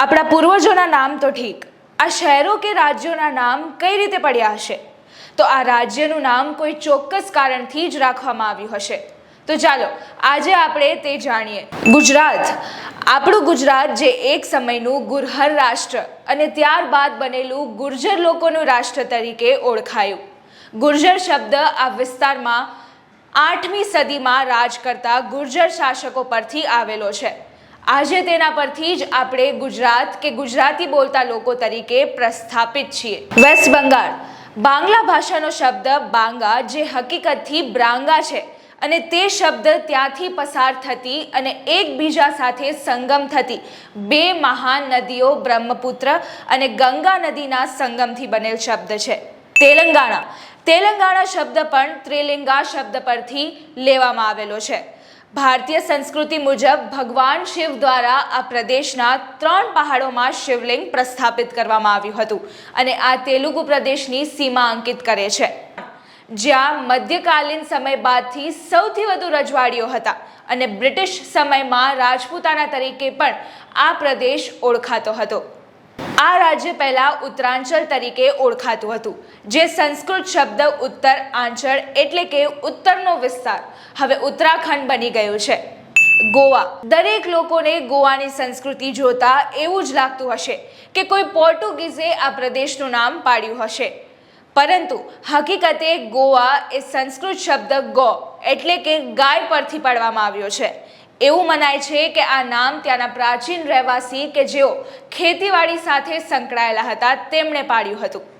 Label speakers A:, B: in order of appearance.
A: આપણા પૂર્વજોના નામ તો ઠીક. આ શહેરો કે રાજ્યોના નામ કઈ રીતે પડ્યા હશે? તો આ રાજ્યનું નામ કોઈ ચોક્કસ કારણથી જ રાખવામાં આવ્યું હશે. તો ચાલો, આજે આપણે તે જાણીએ. ગુજરાત. આપણું ગુજરાત જે એક સમયનું ગુરહર રાષ્ટ્ર અને ત્યારબાદ બનેલું ગુર્જર લોકોનું રાષ્ટ્ર તરીકે ઓળખાયું. ગુર્જર શબ્દ આ વિસ્તારમાં આઠમી સદીમાં રાજ કરતા ગુર્જર શાસકો પરથી આવેલો છે. આજે તેના પરથી જ આપણે ગુજરાત કે ગુજરાતી બોલતા લોકો તરીકે પ્રસ્થાપિત છીએ. વેસ્ટ બંગાળ બાંગ્લા ભાષાનો શબ્દ બાંગા જે હકીકતથી બ્રાંગા છે અને તે શબ્દ ત્યાંથી પસાર થતી અને એકબીજા સાથે સંગમ થતી બે મહાન નદીઓ બ્રહ્મપુત્ર અને ગંગા નદીના સંગમથી બનેલ શબ્દ છે. તેલંગાણા તેલંગાણા શબ્દ પણ ત્રિલિંગા શબ્દ પરથી લેવામાં આવેલો છે. ભારતીય સંસ્કૃતિ મુજબ ભગવાન શિવ દ્વારા આ પ્રદેશના ત્રણ પહાડોમાં શિવલિંગ પ્રસ્થાપિત કરવામાં આવ્યું હતું અને આ તેલુગુ પ્રદેશની સીમા અંકિત કરે છે. જ્યાં મધ્યકાલીન સમય બાદથી સૌથી વધુ રજવાડીઓ હતા અને બ્રિટિશ સમયમાં રાજપૂતાના તરીકે પણ આ પ્રદેશ ઓળખાતો હતો. આ રાજ્ય પહેલાં ઉત્તરાંચલ તરીકે ઓળખાતું હતું, જે સંસ્કૃત શબ્દ ઉત્તર આંચળ એટલે કે ઉત્તરનો વિસ્તાર હવે ઉત્તરાખંડ બની ગયું છે. ગોવા. દરેક લોકોને ગોવાની સંસ્કૃતિ જોતા એવું જ લાગતું હશે કે કોઈ પોર્ટુગીઝે આ પ્રદેશનું નામ પાડ્યું હશે. પરંતુ હકીકતે ગોવા એ સંસ્કૃત શબ્દ ગો એટલે કે ગાય પરથી પાડવામાં આવ્યો છે. એવું મનાય છે કે આ નામ ત્યાંના પ્રાચીન રહેવાસી કે જેઓ ખેતીવાડી સાથે સંકળાયેલા હતા, તેમણે પાડ્યું હતું.